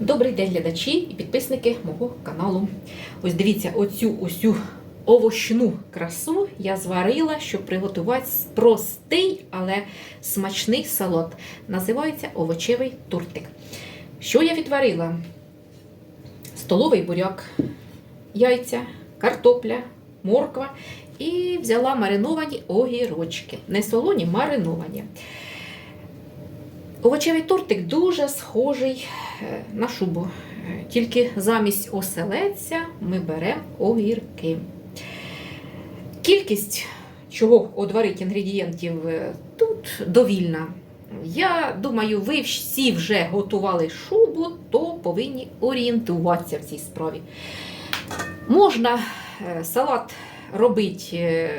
Добрий день, глядачі і підписники мого каналу. Ось дивіться, оцю усю овощну красу я зварила, щоб приготувати простий, але смачний салат. Називається овочевий тортик. Що я відварила? Столовий буряк, яйця, картопля, морква і взяла мариновані огірочки. Не солоні, мариновані. Овочевий тортик дуже схожий е, на шубу. Е, Тільки замість оселедця ми беремо огірки. Кількість, чого одварить інгредієнтів, е, тут довільна. Я думаю, ви всі вже готували шубу, то повинні орієнтуватися в цій справі. Можна салат робити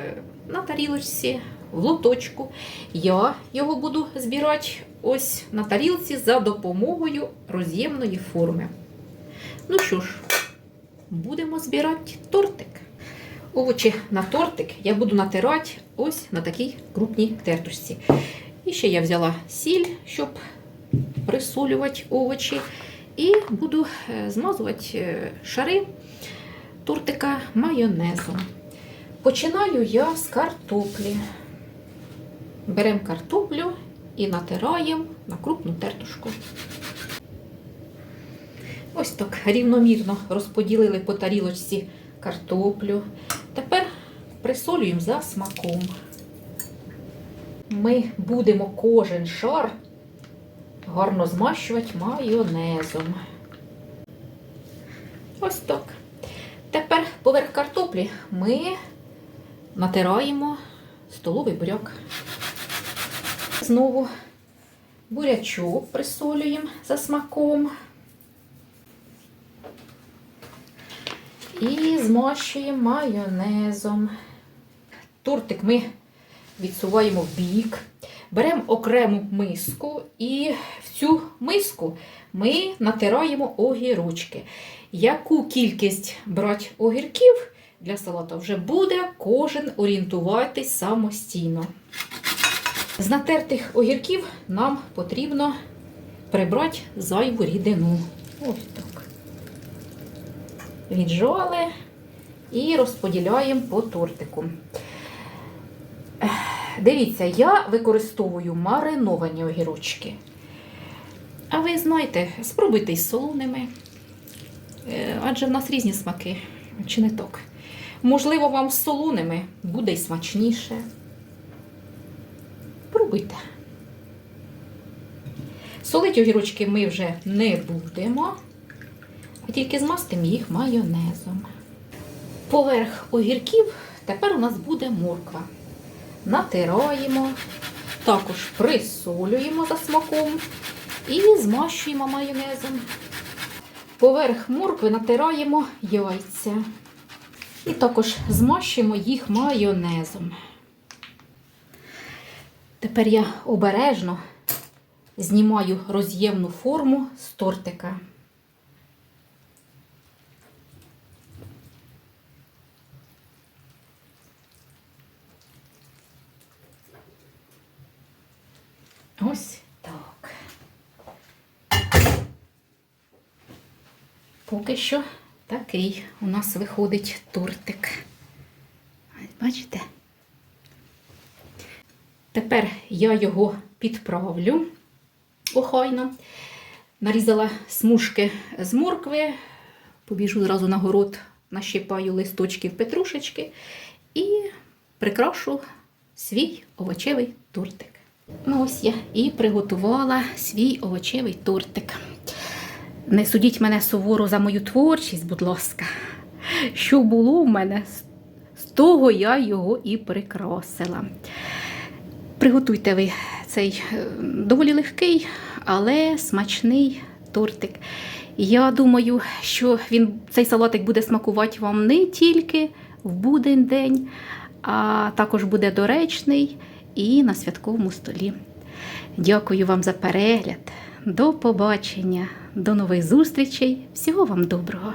на тарілочці, в лоточку. Я його буду збирати ось на тарілці за допомогою роз'ємної форми. Ну що ж, будемо збирати тортик. Овочі на тортик я буду натирати ось на такій крупній тертушці. І ще я взяла сіль, щоб присолювати овочі. І буду е, змазувати е, шари тортика майонезом. Починаю я з картоплі. Беремо картоплю і натираємо на крупну тертушку. Ось так рівномірно розподілили по тарілочці картоплю. Тепер присолюємо за смаком. Ми будемо кожен шар гарно змащувати майонезом. Ось так. Тепер поверх картоплі ми натираємо столовий буряк. Знову бурячок присолюємо за смаком. І змащуємо майонезом. Тортик ми відсуваємо в бік. Беремо окрему миску і в цю миску ми натираємо огірочки. Яку кількість брати огірків для салату вже буде кожен орієнтуватись самостійно. З натертих огірків нам потрібно прибрати зайву рідину. Ось так. Віджали і розподіляємо по тортику. Дивіться, я використовую мариновані огірочки. А ви знаєте, спробуйте із солоними. Е, Адже в нас різні смаки, чи не так. Можливо, вам з солоними буде й смачніше. Пробуйте. Солити огірочки ми вже не будемо, а тільки змастимо їх майонезом. Поверх огірків тепер у нас буде морква. Натираємо, також присолюємо за смаком і змащуємо майонезом. Поверх моркви натираємо яйця. І також змащуємо їх майонезом. Тепер я обережно знімаю роз'ємну форму з тортика. Ось так. Поки що такий у нас виходить тортик. Бачите? Тепер я його підправлю охайно. Нарізала смужки з моркви, побіжу зразу на город, нащипаю листочків петрушечки і прикрашу свій овочевий тортик. Ну, ось я і приготувала свій овочевий тортик. Не судіть мене суворо за мою творчість, будь ласка. Що було в мене, з того я його і прикрасила. Приготуйте ви цей е, доволі легкий, але смачний тортик. Я думаю, що він, цей салатик буде смакувати вам не тільки в будень день, а також буде доречний і на святковому столі. Дякую вам за перегляд. До побачення, до нових зустрічей. Всього вам доброго!